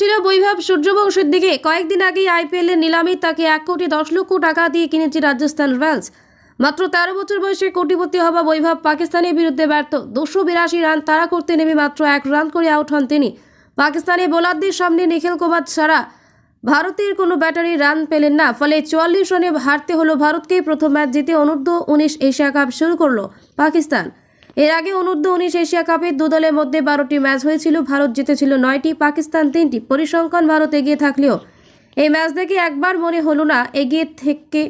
ছিল বৈভব সূর্যবংশের দিকে কয়েকদিন আগেই আইপিএলের নিলামে তাকে এক কোটি দশ লক্ষ টাকা দিয়ে কিনেছে রাজস্থান রয়্যালস। মাত্র তেরো বছর বয়সে কোটিপতি হওয়া বৈভব পাকিস্তানের বিরুদ্ধে ব্যর্থ। দুশো বিরাশি রান তাড়া করতে নেমে মাত্র এক রান করে আউট হন তিনি। পাকিস্তানি বোলারদের সামনে নিখিল কুমার ছাড়া ভারতের কোনো ব্যাটারি রান পেলেন না। ফলে চুয়াল্লিশ রানে হারতে হলো ভারতকে প্রথম ম্যাচ জিতে অনূর্ধ্ব উনিশ এশিয়া কাপ শুরু করল পাকিস্তান। এর আগে অনূর্ধ্ব উনিশ এশিয়া কাপের দু দলের মধ্যে বারোটি ম্যাচ হয়েছিল। ভারত জিতেছিল নয়টি, পাকিস্তান তিনটি। পরিসংখ্যান, ভারত এগিয়ে থাকলেও এই ম্যাচ দেখে একবার মনে হলো না, এগিয়ে থেকে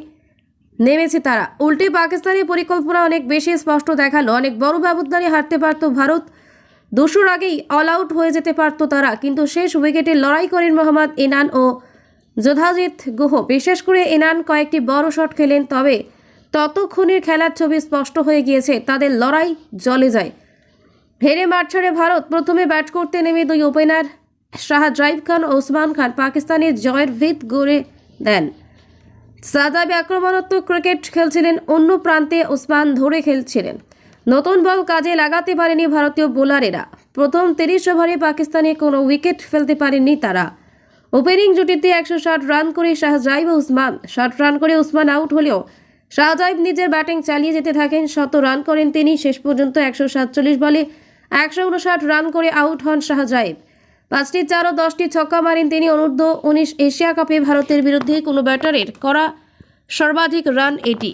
নেমেছে তারা। উল্টে পাকিস্তানের পরিকল্পনা অনেক বেশি স্পষ্ট দেখাল। অনেক বড় ব্যবধানে হারতে পারত ভারত। দুশোর আগেই অল আউট হয়ে যেতে পারত তারা। কিন্তু শেষ উইকেটে লড়াই করেন মোহাম্মদ ইনান ও যোধাজিৎ গুহ। বিশেষ করে এনান কয়েকটি বড় শট খেলেন, তবে ততক্ষণের খেলার ছবি স্পষ্ট হয়ে গিয়েছে। তাদের লড়াই জলে যায়। হেরে মাঠ ছাড়ে ভারত। প্রথমে ব্যাট করতে নেমে দুই ওপেনার শাহাদ ড্রাইভ খান ও ওসমান খান পাকিস্তানের জয়ের ভিত গড়ে দেন। সাদাবি আক্রমণাত্মক ক্রিকেট খেলছিলেন, অন্য প্রান্তে ওসমান ধরে খেলছিলেন। নতুন বল কাজে লাগাতে পারেনি ভারতীয় বোলারেরা। প্রথম তিরিশ ওভারে পাকিস্তানে কোনো উইকেট ফেলতে পারেননি তারা। ওপেনিং জুটিতে একশো ষাট রান করে শাহজাইব উসমান ষাট রান করে উসমান আউট হলেও শাহজাইব নিজের ব্যাটিং চালিয়ে যেতে থাকেন। শত রান করেন তিনি। শেষ পর্যন্ত একশো সাতচল্লিশ বলে একশো উনষাট রান করে আউট হন শাহজাইব পাঁচটি চার ও দশটি ছক্কা মারেন তিনি। অনূর্ধ্ব উনিশ এশিয়া কাপে ভারতের বিরুদ্ধে কোনো ব্যাটারের করা সর্বাধিক রান এটি।